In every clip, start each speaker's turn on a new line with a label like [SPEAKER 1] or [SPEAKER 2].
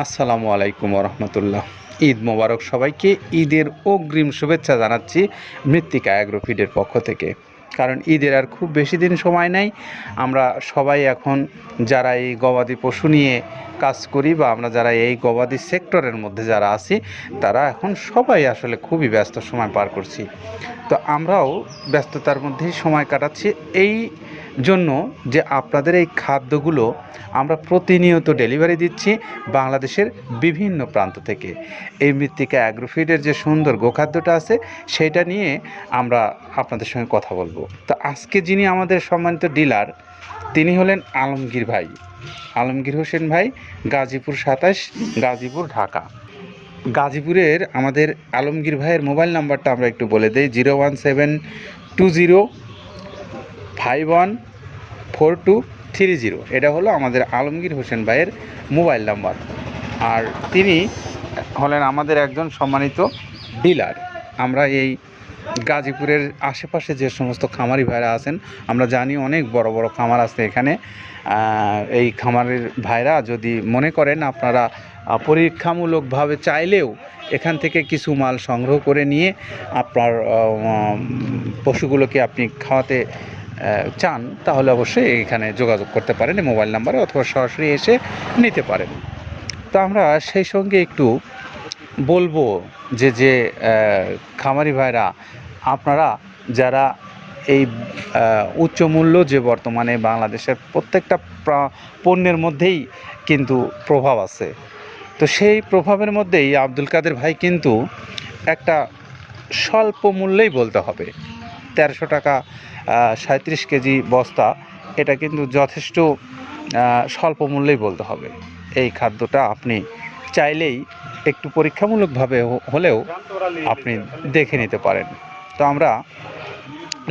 [SPEAKER 1] আসসালামু আলাইকুম রহমতুল্লাহ ঈদ মোবারক সবাইকে ঈদের অগ্রিম শুভেচ্ছা জানাচ্ছি মৃত্তিকা অ্যাগ্রোফিডের পক্ষ থেকে। কারণ ঈদের আর খুব বেশি দিন সময় নাই, আমরা সবাই এখন যারা এই গবাদি পশু নিয়ে কাজ করি বা আমরা যারা এই গবাদি সেক্টরের মধ্যে যারা আছি, তারা এখন সবাই আসলে খুবই ব্যস্ত সময় পার করছি। তো আমরাও ব্যস্ততার মধ্যেই সময় কাটাচ্ছি। এই জন্য যে আপনাদের এই খাদ্যগুলো আমরা প্রতিনিয়ত ডেলিভারি দিচ্ছি বাংলাদেশের বিভিন্ন প্রান্ত থেকে। এই মৃত্তিকা অ্যাগ্রোফিডের যে সুন্দর গোখাদ্যটা আছে, সেটা নিয়ে আমরা আপনাদের সঙ্গে কথা বলব। তো আজকে যিনি আমাদের সম্মানিত ডিলার, তিনি হলেন আলমগীর ভাই। আলমগীর হোসেন ভাই, গাজীপুর সাতাশ, গাজীপুর ঢাকা। গাজীপুরের আমাদের আলমগীর ভাইয়ের মোবাইল নাম্বারটা আমরা একটু বলে দিই, zero one seven two zero five one four two three zero. এটা হলো আমাদের আলমগীর হোসেন ভাইয়ের মোবাইল নাম্বার। আর তিনি হলেন আমাদের একজন সম্মানিত ডিলার। আমরা এই গাজীপুরের আশেপাশে যে সমস্ত খামারি ভাইরা আছেন, আমরা জানি অনেক বড় বড় খামার আছে এখানে। এই খামারের ভাইরা যদি মনে করেন আপনারা পরীক্ষামূলকভাবে চাইলেও এখান থেকে কিছু মাল সংগ্রহ করে নিয়ে আপনার পশুগুলোকে আপনি খাওয়াতে চান, তাহলে অবশ্যই এখানে যোগাযোগ করতে পারেন মোবাইল নাম্বারে অথবা সরাসরি এসে নিতে পারেন। তো আমরা সেই সঙ্গে একটু বলব যে যে খামারি ভাইরা, আপনারা যারা এই উচ্চ মূল্য যে বর্তমানে বাংলাদেশের প্রত্যেকটা পণ্যের মধ্যেই কিন্তু প্রভাব আছে। তো সেই প্রভাবের মধ্যেই আব্দুল কাদের ভাই কিন্তু একটা স্বল্প মূল্যেই বলতে হবে। তেরোশো টাকা সাঁত্রিশ কেজি বস্তা, এটা কিন্তু যথেষ্ট স্বল্প মূল্যেই বলতে হবে। এই খাদ্যটা আপনি চাইলেই একটু পরীক্ষামূলকভাবে হলেও আপনি দেখে নিতে পারেন। তো আমরা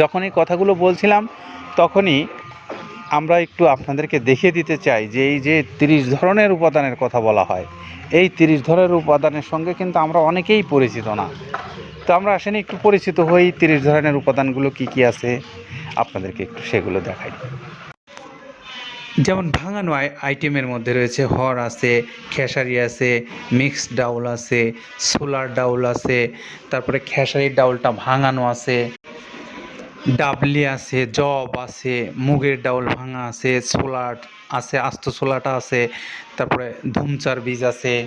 [SPEAKER 1] যখন এই কথাগুলো বলছিলাম, তখনই আমরা একটু আপনাদেরকে দেখিয়ে দিতে চাই যে এই যে তিরিশ ধরনের উপাদানের কথা বলা হয়, এই তিরিশ ধরনের উপাদানের সঙ্গে কিন্তু আমরা অনেকেই পরিচিত না। তো আমরা আসেনি, একটু পরিচিত হই, তিরিশ ধরনের উপাদানগুলো কি কি আছে, আপনাদেরকে একটু সেগুলো দেখাই। যেমন ভাঙানো আই- আইটেমের মধ্যে রয়েছে, হর আছে, খেসারি আছে, মিক্সড ডাউল আছে, সোলার ডাউল আছে, তারপরে খেসারির ডাউলটা ভাঙানো আছে, ডাবলি আছে, জব আছে, মুগের ডাউল ভাঙা আছে ছোলাট আছে, আস্ত সোলাটা আছে, তারপরে ধুমচার বীজ আছে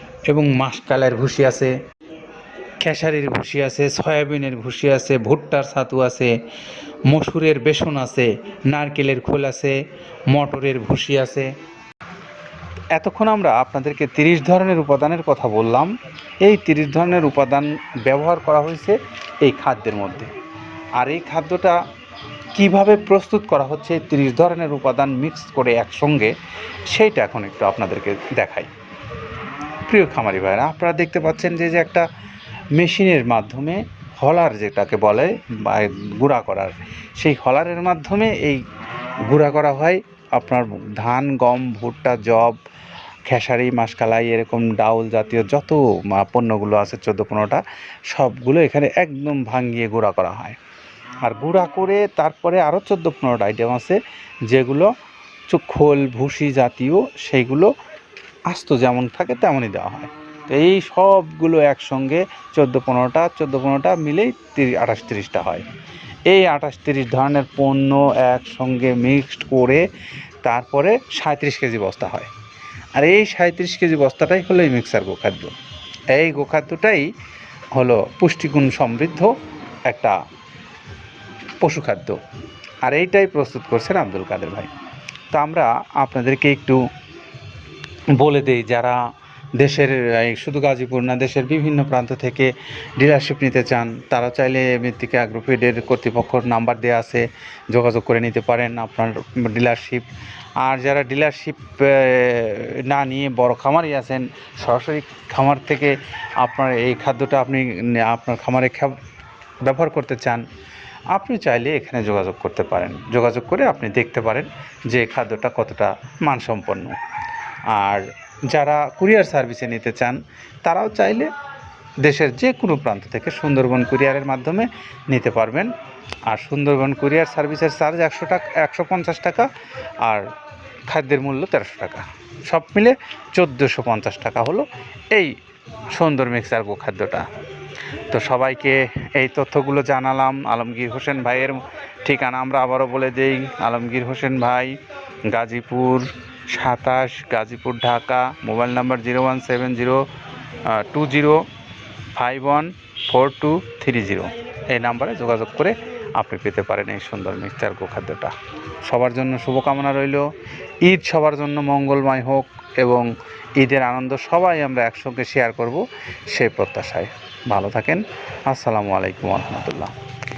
[SPEAKER 1] এবং মাসকালের ভুসি আছে, খেসারির ভুসি আছে, সয়াবিনের ভুসি আছে, ভুট্টার ছাতু আছে, মসুরের বেসন আছে, নারকেলের খোল আছে, মটরের ভুসি আছে। এতক্ষণ আমরা আপনাদেরকে তিরিশ ধরনের উপাদানের কথা বললাম। এই তিরিশ ধরনের উপাদান ব্যবহার করা হয়েছে এই খাদ্যের মধ্যে। আর এই খাদ্যটা কীভাবে প্রস্তুত করা হচ্ছে এই তিরিশ ধরনের উপাদান মিক্স করে একসঙ্গে, সেইটা এখন একটু আপনাদেরকে দেখাই। প্রিয় খামারি ভাইরা আপনারা দেখতে পাচ্ছেন যে যে একটা মেশিনের মাধ্যমে হলার যেটাকে বলে গুঁড়া করার, সেই হলারের মাধ্যমে এই গুঁড়া করা হয়। আপনার ধান, গম, ভুট্টা জব খেসারি, মাসকালাই, এরকম ডাউল জাতীয় যত পণ্যগুলো আছে, চোদ্দ পনেরোটা, সবগুলো এখানে একদম ভাঙিয়ে গুঁড়া করা হয়। আর গুঁড়া করে তারপরে আরও চোদ্দ পনেরোটা আইটেম আছে, যেগুলো খোল, ভুসি জাতীয়, সেইগুলো আস্ত যেমন থাকে, তেমনই দেওয়া হয়। তো এই সবগুলো একসঙ্গে চোদ্দ পনেরোটা চোদ্দ পনেরোটা মিলেই তিরিশ আঠাশ তিরিশটা হয়। এই আঠাশ তিরিশ ধরনের পণ্য একসঙ্গে মিক্সড করে তারপরে সাঁত্রিশ কেজি বস্তা হয়। আর এই সাঁত্রিশ কেজি বস্তাটাই হলো এই মিক্সার গোখাদ্য। এই গোখাদ্যটাই হলো পুষ্টিগুণ সমৃদ্ধ একটা পশুখাদ্য আর এইটাই প্রস্তুত করছেন আব্দুল কাদের ভাই। তো আমরা আপনাদেরকে একটু বলে দেই, যারা দেশের শুধু গাজীপুর না, দেশের বিভিন্ন প্রান্ত থেকে ডিলারশিপ নিতে চান, তারা চাইলে মৃত্তিকা অ্যাগ্রোফিডের কর্তৃপক্ষর নাম্বার দেওয়া আছে, যোগাযোগ করে নিতে পারেন আপনার ডিলারশিপ আর যারা ডিলারশিপ না নিয়ে বড় খামারই আছেন, সরাসরি খামার থেকে আপনার এই খাদ্যটা আপনি, আপনার খামারে ব্যবহার করতে চান, আপনি চাইলে এখানে যোগাযোগ করতে পারেন। যোগাযোগ করে আপনি দেখতে পারেন যে খাদ্যটা কতটা মানসম্পন্ন। আর যারা কুরিয়ার সার্ভিসে নিতে চান, তারাও চাইলে দেশের যে কোনো প্রান্ত থেকে সুন্দরবন কুরিয়ারের মাধ্যমে নিতে পারবেন। আর সুন্দরবন কুরিয়ার সার্ভিসের চার্জ একশো টাকা, একশো পঞ্চাশ টাকা আর খাদ্যের মূল্য তেরোশো টাকা। সব মিলে চোদ্দোশো পঞ্চাশ টাকা হলো এই সুন্দর মিক্সার গো খাদ্যটা তো সবাইকে এই তথ্যগুলো জানালাম। আলমগীর হোসেন ভাইয়ের ঠিকানা আমরা আবারও বলে দেই। আলমগীর হোসেন ভাই, গাজীপুর সাতাশ, Gazipur, Dhaka. Mobile number zero one seven zero two zero, five one, four two, three zero. এই নাম্বারে যোগাযোগ করে আপনি পেতে পারেন এই সুন্দর মিক্সচার গোখাদ্যটা। সবার জন্য শুভকামনা রইল। ঈদ সবার জন্য মঙ্গলময় হোক এবং ঈদের আনন্দ সবাই আমরা একসঙ্গে শেয়ার করব সেই প্রত্যাশায়। ভালো থাকেন। আসসালামু আলাইকুম রহমতুল্লাহ।